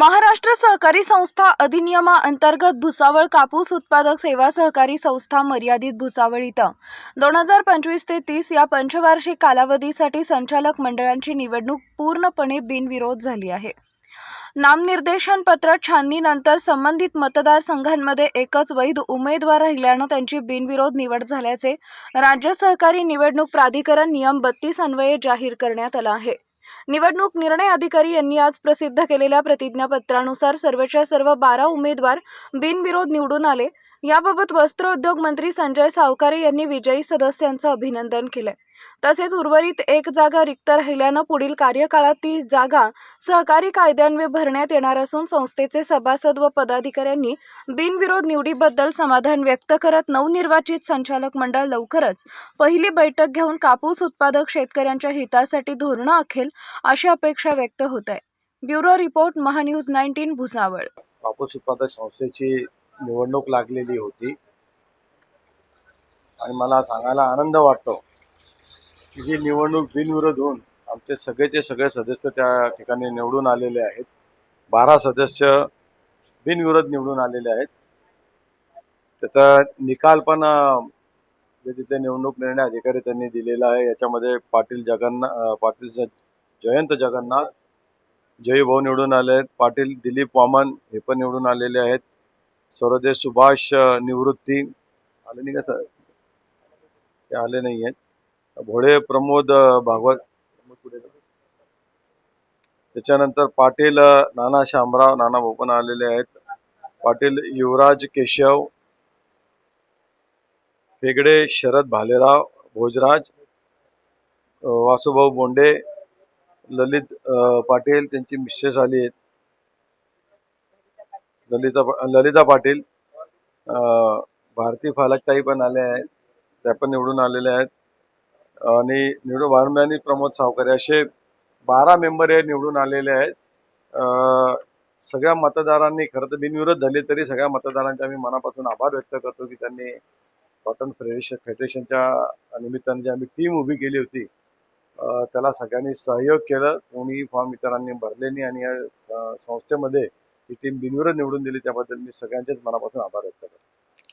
महाराष्ट्र सहकारी संस्था अधिनियमाअंतर्गत भुसावळ कापूस उत्पादक सेवा सहकारी संस्था मर्यादित भुसावळ इथं. दोन हजार पंचवीस ते तीस या पंचवार्षिक कालावधीसाठी संचालक मंडळांची निवडणूक पूर्णपणे बिनविरोध झाली आहे. नामनिर्देशन पत्र छाननीनंतर संबंधित मतदारसंघांमध्ये एकच वैध उमेदवार राहिल्यानं त्यांची बिनविरोध निवड झाल्याचे राज्य सहकारी निवडणूक प्राधिकरण नियम बत्तीस अन्वये जाहीर करण्यात आला आहे. निवडणूक निर्णय अधिकारी यांनी आज प्रसिद्ध केलेल्या प्रतिज्ञापत्रानुसार सर्वच्या सर्व बारा उमेदवार बिनविरोध निवडून आले. याबाबत वस्त्रोद्योग मंत्री संजय सावकारे यांनी विजयी सदस्यांचं अभिनंदन केलं. तसेच उर्वरित एक जागा रिक्त राहिल्यानं पुढील कार्यकाळात ती जागा सहकारी कायद्यान्वये भरण्यात येणार असून संस्थेचे सभासद व पदाधिकाऱ्यांनी बिनविरोध निवडीबद्दल समाधान व्यक्त करत नवनिर्वाचित संचालक मंडळ लवकरच पहिली बैठक घेऊन कापूस उत्पादक शेतकऱ्यांच्या हितासाठी धोरणं आखेल अशी अपेक्षा व्यक्त होत आहे. Bureau report Maha news nineteen Bhusawal. कापूस उत्पादक संस्थेची निवडणूक लागलेली होती. आणि मला सांगायला आनंद वाटतो. की ही निवडणूक बिनविरोध होऊन आमचे सगळेचे सगळे सदस्य त्या ठिकाणी निवडून आलेले आहेत. बारा सदस्य बिनविरोध निवडून आलेले आहेत. त्याचा निकाल पण जे तिथे निवडणूक निर्णय अधिकारी त्यांनी दिलेला आहे. याच्यामध्ये पाटील जगन्नाथ पाटील जयंत जगन्नाथ जयी भाऊ निवडून आले आहेत. पाटील दिलीप वामन हे पण निवडून आलेले आहेत. सौरदेश सुभाष निवृत्ती. आले नाही का सर? ते आले नाही आहेत. भोळे प्रमोद भागवत त्याच्यानंतर पाटील नाना शामराव नाना भाऊ पण आलेले आहेत. पाटील युवराज केशव फेगडे शरद भालेराव भोजराज वासुभाऊ बोंडे ललित पाटील त्यांची मिसेस आली आहेत. ललिता ललिता पाटील भारती फालकताई पण आल्या आहेत. त्या पण निवडून आलेल्या आहेत. आणि निवडून वारंब्यानी प्रमोद सावकारे असे बारा मेंबर हे निवडून आलेले आहेत. सगळ्या मतदारांनी खरं तर बिनविरोध झाले तरी सगळ्या मतदारांचे आम्ही मनापासून आभार व्यक्त करतो की त्यांनी कॉटन फेडरेशन फेडरेशनच्या निमित्ताने जी आम्ही टीम उभी केली होती त्याला सगळ्यांनी सहयोग केलं. कोणीही फॉर्म इतरांनी भरले नाही आणि या स- संस्थेमध्ये ही टीम बिनविरोध निवडून दिली त्याबद्दल मी सगळ्यांचेच मनापासून आभार व्यक्त करतो.